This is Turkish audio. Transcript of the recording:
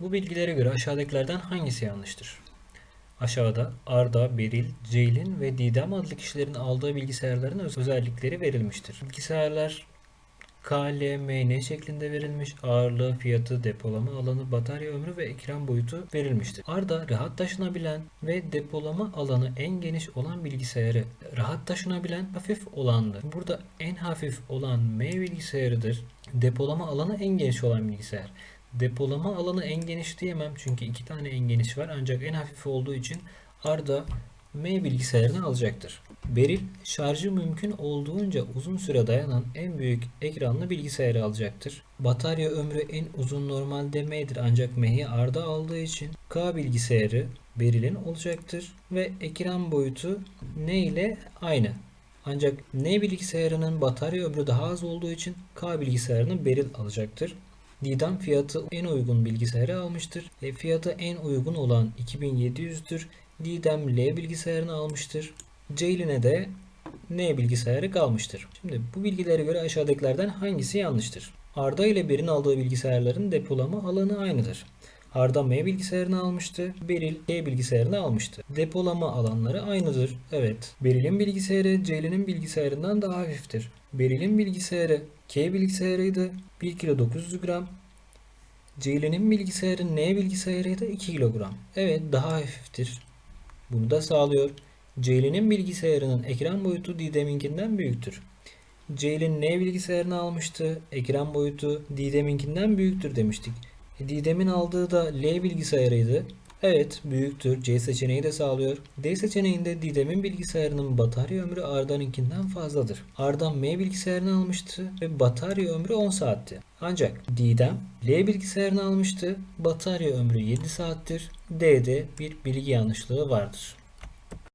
Bu bilgilere göre aşağıdakilerden hangisi yanlıştır? Aşağıda Arda, Beril, Ceylin ve Didem adlı kişilerin aldığı bilgisayarların öz- özellikleri verilmiştir. Bilgisayarlar KLMN şeklinde verilmiş. Ağırlığı, fiyatı, depolama alanı, batarya ömrü ve ekran boyutu verilmiştir. Arda rahat taşınabilen ve depolama alanı en geniş olan bilgisayarı. Rahat taşınabilen hafif olandır. Burada en hafif olan M bilgisayarıdır. Depolama alanı en geniş olan bilgisayar. Depolama alanı en geniş diyemem çünkü iki tane en geniş var ancak en hafif olduğu için Arda M bilgisayarını alacaktır. Beril şarjı mümkün olduğunca uzun süre dayanan en büyük ekranlı bilgisayarı alacaktır. Batarya ömrü en uzun normalde M'dir ancak M'yi Arda aldığı için K bilgisayarı Beril'in olacaktır ve ekran boyutu N ile aynı. Ancak N bilgisayarının batarya ömrü daha az olduğu için K bilgisayarını Beril alacaktır. Didem fiyatı en uygun bilgisayarı almıştır. E, fiyatı en uygun olan 2700'dür. Didem L bilgisayarını almıştır. Ceylin'e de N bilgisayarı kalmıştır. Şimdi bu bilgilere göre aşağıdakilerden hangisi yanlıştır? Arda ile Ber'in aldığı bilgisayarların depolama alanı aynıdır. Arda M bilgisayarını almıştı. Beril K bilgisayarını almıştı. Depolama alanları aynıdır. Evet. Beril'in bilgisayarı Ceylin'in bilgisayarından daha hafiftir. Beril'in bilgisayarı K bilgisayarıydı. 1 kilo 900 gram. Ceylin'in bilgisayarı N bilgisayarıydı 2 kilogram. Evet daha hafiftir. Bunu da sağlıyor. Ceylin'in bilgisayarının ekran boyutu Didem'inkinden büyüktür. Ceylin N bilgisayarını almıştı. Ekran boyutu Didem'inkinden büyüktür demiştik. Didem'in aldığı da L bilgisayarıydı. Evet büyüktür. C seçeneği de sağlıyor. D seçeneğinde Didem'in bilgisayarının batarya ömrü Arda'nınkinden fazladır. Arda M bilgisayarını almıştı ve batarya ömrü 10 saatti. Ancak Didem L bilgisayarını almıştı. Batarya ömrü 7 saattir. D'de bir bilgi yanlışlığı vardır.